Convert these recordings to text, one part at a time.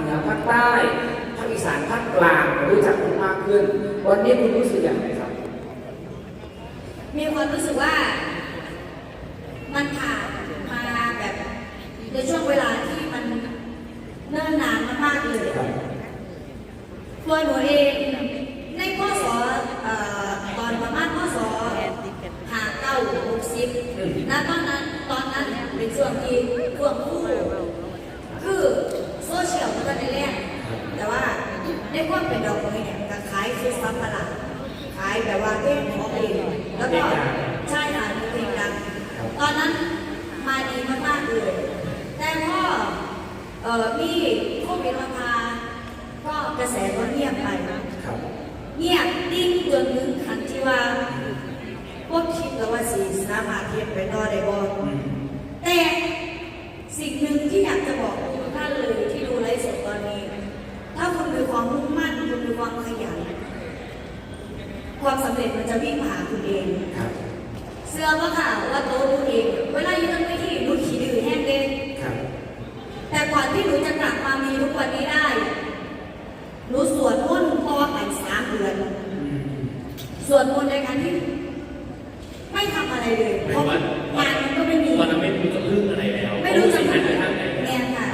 เหนือภาคใต้ภาคอีสานภาคกลางรู้จักคุณมากขึ้น วันนี้คุณรู้สึกอย่างไรครับ มีความรู้สึกว่า มันผ่านมาแบบในช่วงเวลาที่มันเนิ่นนานมากๆเลยครับตัวหนูเองในพศเอ่อตอนประมาณพศหาเก้าหกสิบณตอนนั้นตอนนั้นเป็นช่วงที่ช่วงคู่คือโซ เชียลมันก็ได้แรกแต่ว่าในความเป็นดอกไม้เนี่ยก็ขายซื้อซับตลาดขายแบบว่าเพลงของเองแล้วก็ใช่ค่ะมีเพลงดังตอนนั้นมาดีมากๆเลยแต่พอเอ่อมีโควิดมาพาก็กระแสก็เงียบไปครับเงียบดิ้งจนถึงขั้นที่ว่าพวกคิดแล้วว่าสีสามารถเทียบไปต่อได้บ่ อืม แต่สิ่งหนึ่งที่อยากจะบอกทุกท่านเลยที่ดูไลฟ์สดตอนนี้ ถ้าคุณมีความมุ่งมั่น คุณมีความขยัน ความสำเร็จมันจะวิ่งมาหาคุณเอง ครับ เสื้อว่าค่ะว่าโตดูเอง เวลาอยู่ตรงเวทีหนูขี้ดื้อแห้งเด้ครับ แต่ก่อนที่หนูจะกลับมามีทุกวันนี้ได้หนูสวดมนต์พอกันสามเดือนอืมสวดมนต์ในการที่ไม่ทำอะไรเลยเพราะงานมันก็ไม่มี ตอนนั้นไม่รู้จะพึ่งอะไรแล้วไม่รู้จะทำทำไปอะไรทางไหนแม่ค่ะ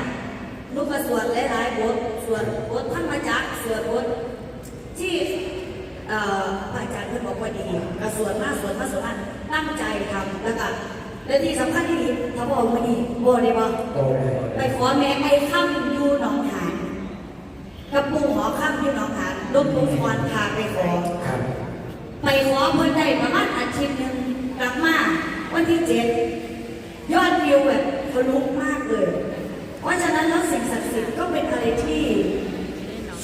ลูกก็สวดหลายๆบทสวดบทธรรมจักรสวดบท ที่เอ่อพระอาจารย์เพื่อนบอกว่าดีก็สวดมากสวดมากสวดมากตั้งใจทำแล้วก็และที่สำคัญที่ดีเขาบอกว่าดีโบได้บ่โตเลยไปขอแม่ไอ้ค่ำอยู่หนองหานกับปู่หอค่ำอยู่หนองหานลูกปู่ฟอนพาไปขอครับไปขอเพิ่นได้ประมาณอาทิตย์หนึ่งกลับมาวันที่เจ็ดยอดวิวแบบทะลุมากเลย เพราะฉะนั้นแล้วสิ่งศักดิ์สิทธิ์ก็เป็นอะไรที่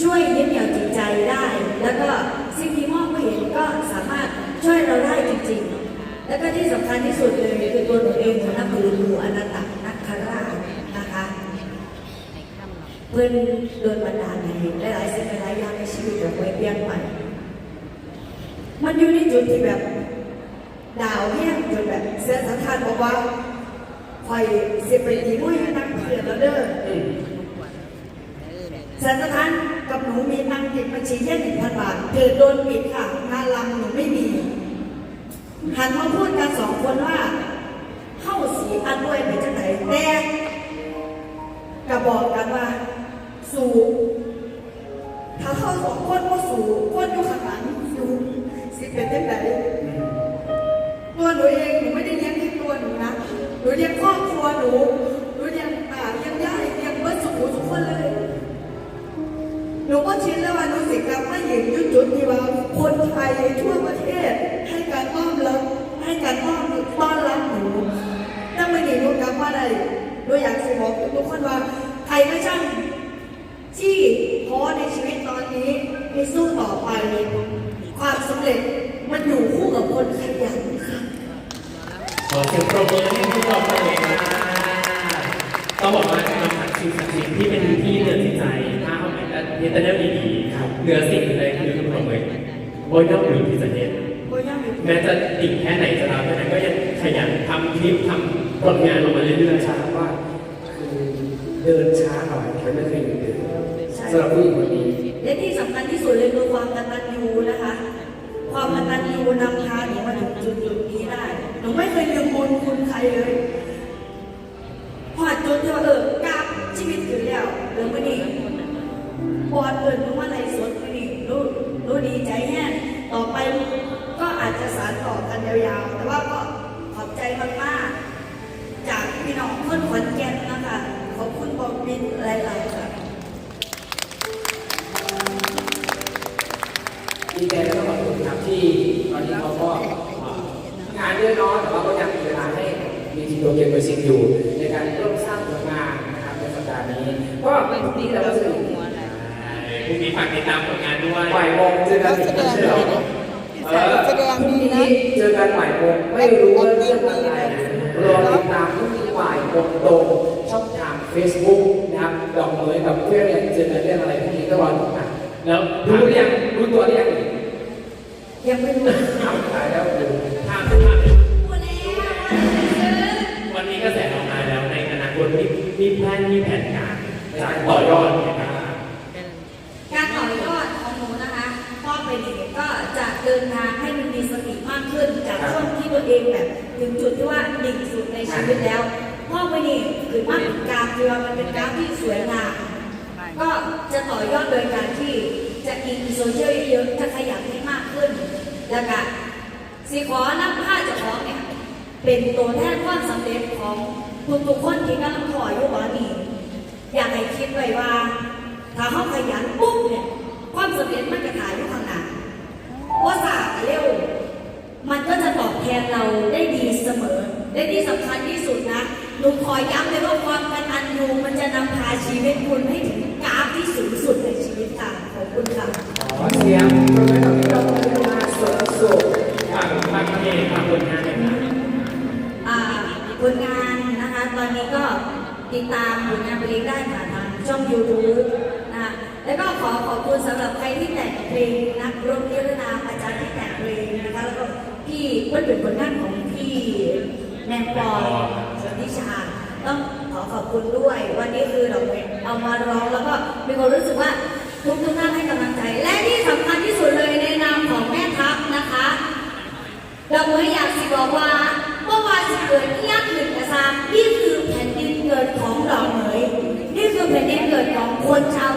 ช่วยยึดเหนี่ยวจิตใจได้ แล้วก็สิ่งที่มองไม่เห็นก็สามารถช่วยเราได้จริงๆ แล้วก็ที่สำคัญที่สุดเลยคือตัวหนูเองของนักบุญดูอนันตนักคราชนะคะ เพื่อนโดนบันดาลให้หลายๆสิ่งหลายๆอย่างในชีวิตแบบเปลี่ยนไปมันอยู่ในจุดที่แบบดาวแห้งจนแบบเสื้อสังทานบอกว่าคอยเสียไปดีมุ้ยนักเรียนแล้วเด้อ สื้อสังทานกับหนูมีตังติดบัญชีแค่หนึ่งพันบาทเกิดโดนปิดค่ะงานลำหนูไม่มีหันมาพูดกันสองคนว่าเข้าสีอันด้วยไปจากไหนแต่กระบอกกันว่า สู่ถ้าเข้าสองคนก็สู่คนอยู่ข้างหลังสู่สิเป็นยังไงอืมตัวหนูเองหนูไม่ได้เลี้ยงแค่ตัวหนูนะหนูเลี้ยงครอบครัวหนู ชินแล้วว่าหนูสิกลับมาอยู่ยุจุดที่ว่าคนไทยทั่วประเทศ ให้การต้อนรับให้การต้อนต้อนรับหนูถ้าไม่หนีหนูกลับมาได้หนูอยากสิบอกทุกคนว่าใครก็ช่างที่พอในชีวิตตอนนี้ให้สู้ต่อไปความสำเร็จมันอยู่คู่กับคนขยันค่ะขอเสียงปรบมือให้ทุกคนเลยนะต้องบอกว่าการผัดสิ่งศักดิ์สิท เขาเป็นเฮตเนอร์ดีๆครับเหนือสิ่งใดคือคุณบอกเลยโอ้ยน่าอุ่นที่จะเห็นโอ้ยยังอยู่แม้จะดิ่งแค่ไหนจะรับแค่ไหนก็ยังขยันทำคลิปทำผลงานออกมาเรื่อยๆช้าว่าคือเดินช้าหน่อยแต่ไม่เคยหยุดเดินสำหรับผู้หญิงคนนี้และที่สำคัญที่สุดเลยคือความกตัญญูนะคะ ความกตัญญูนำพาหนูมาถึงจุดจุดๆนี้ได้หนูไม่เคยลืมบุญคุณใครเลยพอจนที่ว่าเออ บอดเกินรู้ว่าอะไรสดไม่ดีรู้รู้ดีใจแน่ต่อไปก็อาจจะสานต่อกันยาวๆ แต่ว่าก็ขอบใจมากๆ จากพี่น้องเพื่อนขอนแก่นนะคะ ขอบคุณบอกบินหลายๆค่ะดีใจแล้วก็ขอบคุณครับที่ตอนนี้เขาก็งานเยอะน้อยแต่ว่าก็ยังมีเวลาให้มีทีมโตเกียวมิวสิกอยู่ ในการร่วมสร้างผลงานนะครับในสัปดาห์นี้ ก็พรุ่งนี้เราก็จะ พรุ่งนี้ฝากติดตามผลงานด้วยบ่ายโมงเจอกันอีกไม่ใช่เหรอเออแสดงพรุ่งดีนี้นะเจอกันบ่ายโมงไม่รู้ว่าเรื่องอะไรรอติดตามพรุ่งนี้บ่ายโมงตรงช่องทาง Facebook นะครับดอกเหมยกับเพื่อนเนี่ยเจอกันเรื่องอะไรพรุ่งนี้ก็รอติดตามแล้วรู้หรือยังรู้ตัวหรือยังยังไม่รู้ทำขายแล้วดูทางทางพูดแล้วว่าจะซื้อวันนี้กระแสออกมาแล้วในอนาคตมีมีแพลนมีแผนการในการต่อยอดเนี่ยนะการต่อยอดของหนูนะคะพ่อไปเด็กก็จะเดิ นทางให้มันมีสติมากขึ้น จากช่วงที่ตัวเองแบบถึงจุดที่ว่าดิ่งสุดในชีวิตแล้วพ่อไปนี่คือมากถึงกราฟที่ว่ามันเป็นกราฟที่สวยงามก็จะต่อยอดโดยการที่จะอินโซเชียลเยอะจะขยันให้มากขึ้น แล้วก็สิขอนับผ้าเจ้าของเนี่ยเป็นตัวแทนความสำเร็จของทุกๆคนที่กำลังขออยู่ตอนนี้ อยากให้คิดไว้ว่า ถ้าเขาขยันปุ๊บเนี่ย ความสำเร็จมันจะถ่ายอยู่ข้างหน้าว่าสาเร็ว มันก็จะตอบแทน เราได้ดีเสมอ และที่สำคัญที่สุดนะหนูขอย้ำเลยว่าความกตัญญูมันจะนำพาชีวิตคุณให้ถึงกราฟที่สูงสุดในชีวิตค่ะขอบคุณค่ะขอเสียงปรบมือกับพี่น้องพัฒนาสดสุขฝากฝากเพลงฝากผลงานหน่อยนะอ่าผลงานนะคะ ตอนนี้ก็ติดตามผลงานเพลงได้ผ่านทางช่อง YouTube นะคะแล้วก็ขอขอบคุณสำหรับใครที่แต่งเพลงนักร้องนิรนามอาจารย์ที่แต่งเพลงนะคะแล้วก็ พี่เพื่อนเป็นผลงานของพี่แนนปอนสนทิชา ต้องขอขอบคุณด้วย วันนี้คือเราเอามาร้องแล้วก็มีความรู้สึกว่าทุกทุกท่านให้กำลังใจ และที่สำคัญที่สุดเลยในนามของแม่ทัพนะคะเราไม่อยากสิบอกว่าเมื่อวานสิเกิดที่ยากขึ้นกระซามนี่คือแผ่นดินเกิดของเราเหมยนี่คือแผ่นดินเกิดของคนชาว